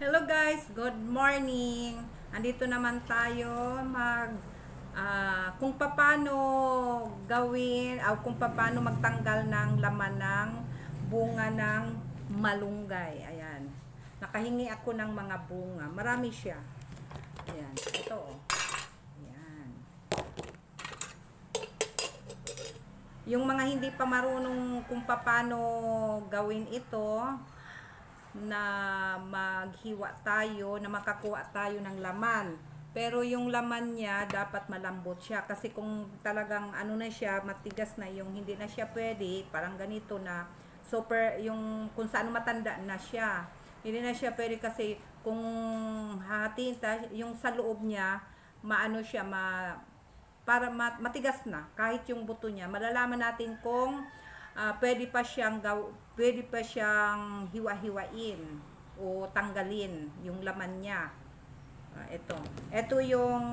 Hello guys, good morning. Andito naman tayo mag ah, kung paano gawin o kung paano magtanggal ng laman ng bunga ng malunggay. Ayan. Nakahingi ako ng mga bunga. Marami siya. Ayan. Ito oh. Ayan. Yung mga hindi pa marunong kung paano gawin ito, na maghiwa tayo, na makakuha tayo ng laman. Pero yung laman niya, dapat malambot siya. Kasi kung talagang ano na siya, matigas na yung hindi na siya pwede, parang ganito na, super, yung kung saan matanda na siya. Hindi na siya pwede kasi kung hatiin ta, yung sa loob niya, maano siya, ma, para mat- matigas na kahit yung buto niya malalaman natin kung ah, pwede pa siyang gaw pwede pa siyang hiwa-hiwain o tanggalin yung laman niya. Ah, ito ito yung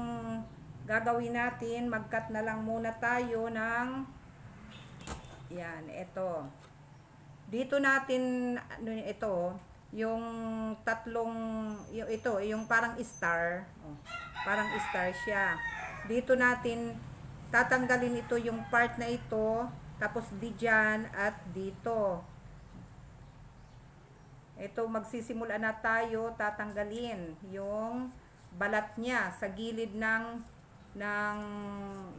gagawin natin. Magkat na lang muna tayo ng yan ito dito natin ano ito yung tatlong yung ito yung parang star. Oh, parang star siya. Dito natin tatanggalin ito yung part na ito tapos di dyan at dito. Ito magsisimula na tayo tatanggalin yung balat niya sa gilid ng ng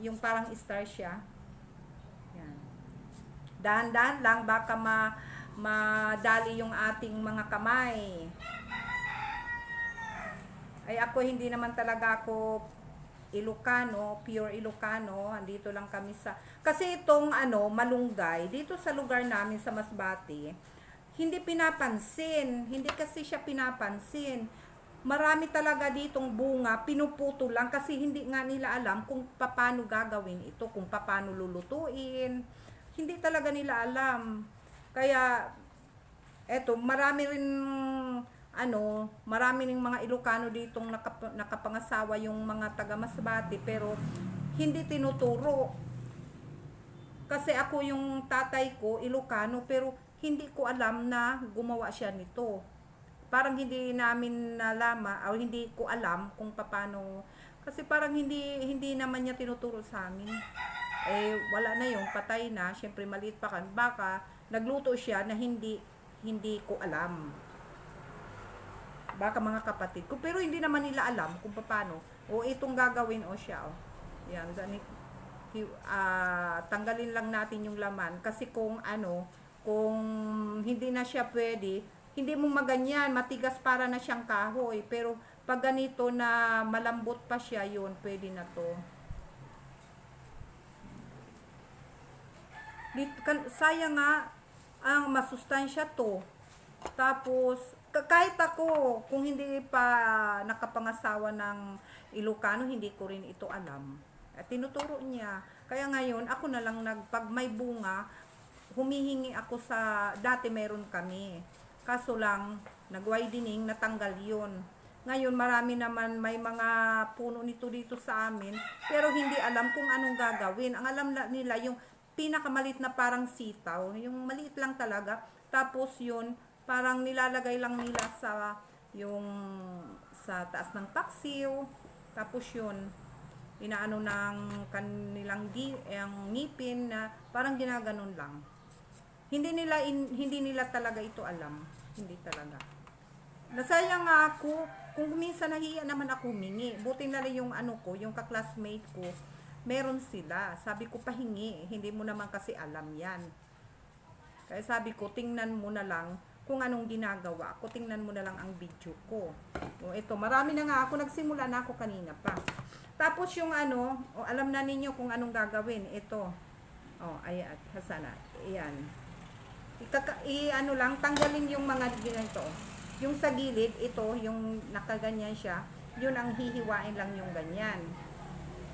yung parang star siya. Yan. Dahan-dahan lang baka ma madali yung ating mga kamay. Ay ako hindi naman talaga ako Ilocano, pure Ilocano, andito lang kami sa kasi itong ano, malunggay dito sa lugar namin sa Masbate, hindi pinapansin, hindi kasi siya pinapansin. Marami talaga ditong bunga, pinuputo lang kasi hindi nga nila alam kung paano gagawin ito, kung paano lulutuin. Hindi talaga nila alam. Kaya eto, marami rin ano, marami ng mga Ilocano ditong nakap- nakapangasawa yung mga taga Masbate pero hindi tinuturo. Kasi ako yung tatay ko Ilocano pero hindi ko alam na gumawa siya nito. Parang hindi namin nalama o hindi ko alam kung paano kasi parang hindi hindi naman niya tinuturo sa amin. Eh wala na yung patay na, syempre maliit pa kan. Baka nagluto siya na hindi hindi ko alam baka mga kapatid ko. Pero hindi naman nila alam kung paano. O itong gagawin o siya o. Yan ganit ah, tanggalin lang natin yung laman. Kasi kung ano kung hindi na siya pwede hindi mo maganyan. Matigas para na siyang kahoy. Pero pag ganito na malambot pa siya yun pwede na to. Dit- kan- sayang nga ang masustansya to. Tapos kahit ako kung hindi pa nakapangasawa ng Ilocano hindi ko rin ito alam. At tinuturo niya. Kaya ngayon ako na lang nag pag may bunga humihingi ako sa dati meron kami. Kaso lang nag-widening natanggal yun. Ngayon marami naman may mga puno nito dito sa amin pero hindi alam kung anong gagawin. Ang alam nila yung pinakamalit na parang sitaw yung maliit lang talaga. Tapos yun parang nilalagay lang nila sa yung sa taas ng paksiw. Tapos yun inaano ng kanilang gi, ang ngipin na parang ginaganon lang. Hindi nila in, hindi nila talaga ito alam. Hindi talaga. Nasayang nga ako kung minsan nahiya naman ako humingi. Buti na lang yung ano ko yung kaklasmate ko meron sila. Sabi ko pahingi. Hindi mo naman kasi alam yan. Kaya sabi ko tingnan mo na lang kung anong ginagawa ko. Tingnan mo na lang ang video ko. O ito marami na nga ako. Nagsimula na ako kanina pa. Tapos yung ano o alam na ninyo kung anong gagawin. Ito oh ay at hasana iyan Ikaka, i ano lang tanggalin yung mga ganito yung sa gilid ito yung nakaganyan siya yun ang hihiwain lang yung ganyan.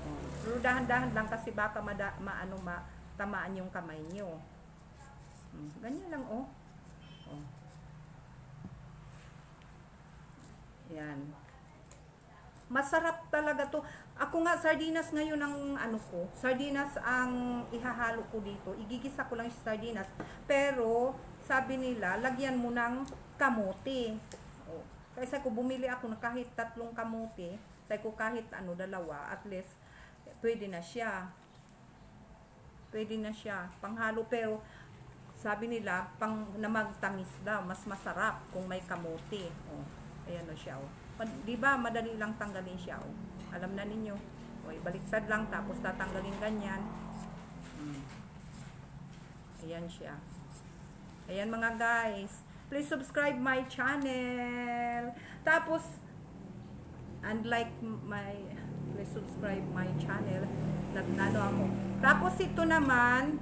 Oh. pero dahan-dahan lang kasi baka mada, maano ma, tamaan yung kamay nyo Hmm, ganyan lang oh Yan. Masarap talaga to. Ako nga, sardinas ngayon ang ano ko. Sardinas ang ihahalo ko dito. Igigisa ko lang yung sardinas. Pero, sabi nila, lagyan mo ng kamote. Oh. Kaya ko bumili ako ng kahit tatlong kamuti, sabi ko kahit ano, dalawa, at least, pwede na siya. Pwede na siya. Panghalo, pero sabi nila, pang na magtamis daw, mas masarap kung may kamuti. Oh, ayan o siya. Pa- Di ba, madali lang tanggalin siya. Oh. Alam na ninyo. O, baliktad lang, tapos tatanggalin ganyan. Mm. Ayan siya. Ayan mga guys. Please subscribe my channel. Tapos, and like my, please subscribe my channel. Nano ako. Tapos ito naman,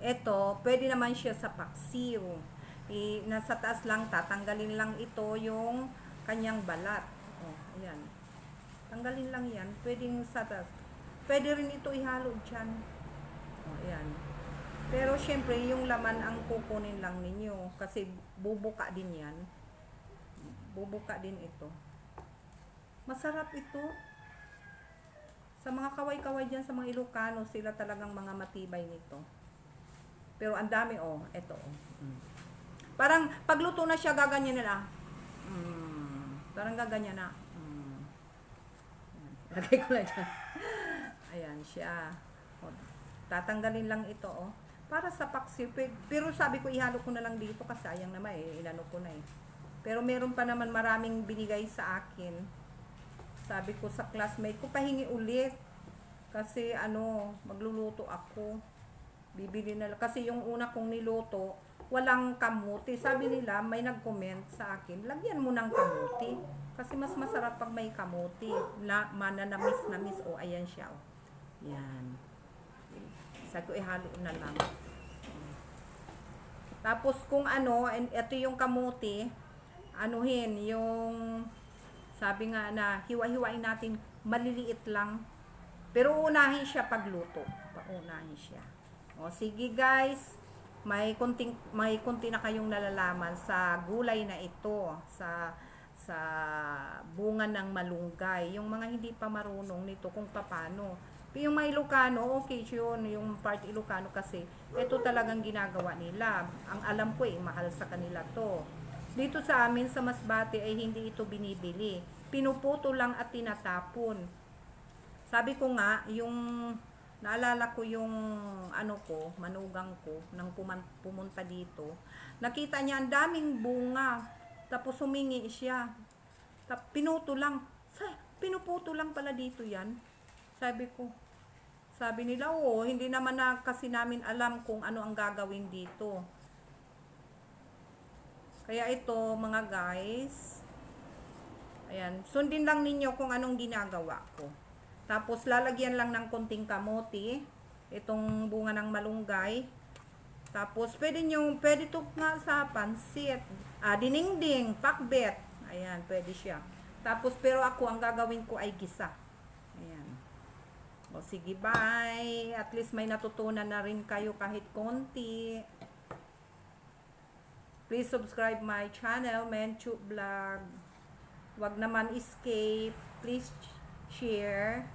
ito, pwede naman siya sa paksiw. I, nasa taas lang, tatanggalin lang ito yung kanyang balat. Oh, ayan. Tanggalin lang yan. Pwedeng sa taas. Pwede rin ito ihalo dyan. Oh, ayan. Pero syempre, yung laman ang kukunin lang ninyo. Kasi bubuka din yan. Bubuka din ito. Masarap ito. Sa mga kaway-kaway dyan, sa mga Ilocano, sila talagang mga matibay nito. Pero ang dami, oh. Ito, oh. Mm. Parang, pagluto na siya, gaganyan nila. Mm. Parang gaganyan na. Mm. Lagay ko lang dyan. Ayan siya. O, tatanggalin lang ito, oh. Para sa paksiw. Pe- Pero sabi ko, ihalo ko na lang dito kasi sayang naman eh. Inano ko na eh. Pero meron pa naman maraming binigay sa akin. Sabi ko sa classmate ko, pahingi ulit. Kasi ano, magluluto ako. Bibili na lang. Kasi yung una kong niluto, walang kamuti. Sabi nila, may nag-comment sa akin, lagyan mo ng kamuti. Kasi mas masarap pag may kamuti. Na, mananamis-namis. O, ayan siya. O. Yan. Sabi ko, ihalo na lang. Tapos kung ano, and ito yung kamuti, anuhin, yung sabi nga na hiwa-hiwain natin, maliliit lang. Pero unahin siya pagluto. Paunahin siya. O sige guys, may kunting may kunti na kayong nalalaman sa gulay na ito, sa sa bunga ng malunggay. Yung mga hindi pa marunong nito kung paano. Yung mga Ilocano, okay yun. Yung part Ilocano kasi, ito talagang ginagawa nila. Ang alam ko eh, mahal sa kanila to. Dito sa amin sa Masbate ay hindi ito binibili. Pinuputo lang at tinatapon. Sabi ko nga, yung naalala ko yung ano ko, manugang ko, nang pumunta dito. Nakita niya ang daming bunga. Tapos humingi siya. Tap, pinuto lang. Sa, pinuputo lang pala dito yan. Sabi ko, sabi nila, oo, hindi naman na kasi namin alam kung ano ang gagawin dito. Kaya ito, mga guys, ayan, sundin lang ninyo kung anong ginagawa ko. Tapos, lalagyan lang ng konting kamote, itong bunga ng malunggay. Tapos, pwede nyo, pwede to nga sa pansit, ah, dinengding, pakbet, ayan, pwede siya. Tapos, pero ako, ang gagawin ko ay gisa. Ayan. O, sige, bye. At least may natutunan na rin kayo kahit konti. Please subscribe my channel, Menchu Vlog. Wag naman escape. Please share,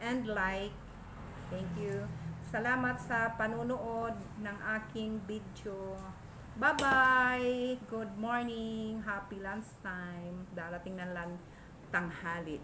and like. Thank you. Salamat sa panunood ng aking video. Bye-bye! Good morning! Happy lunchtime! Darating ng lang tanghali.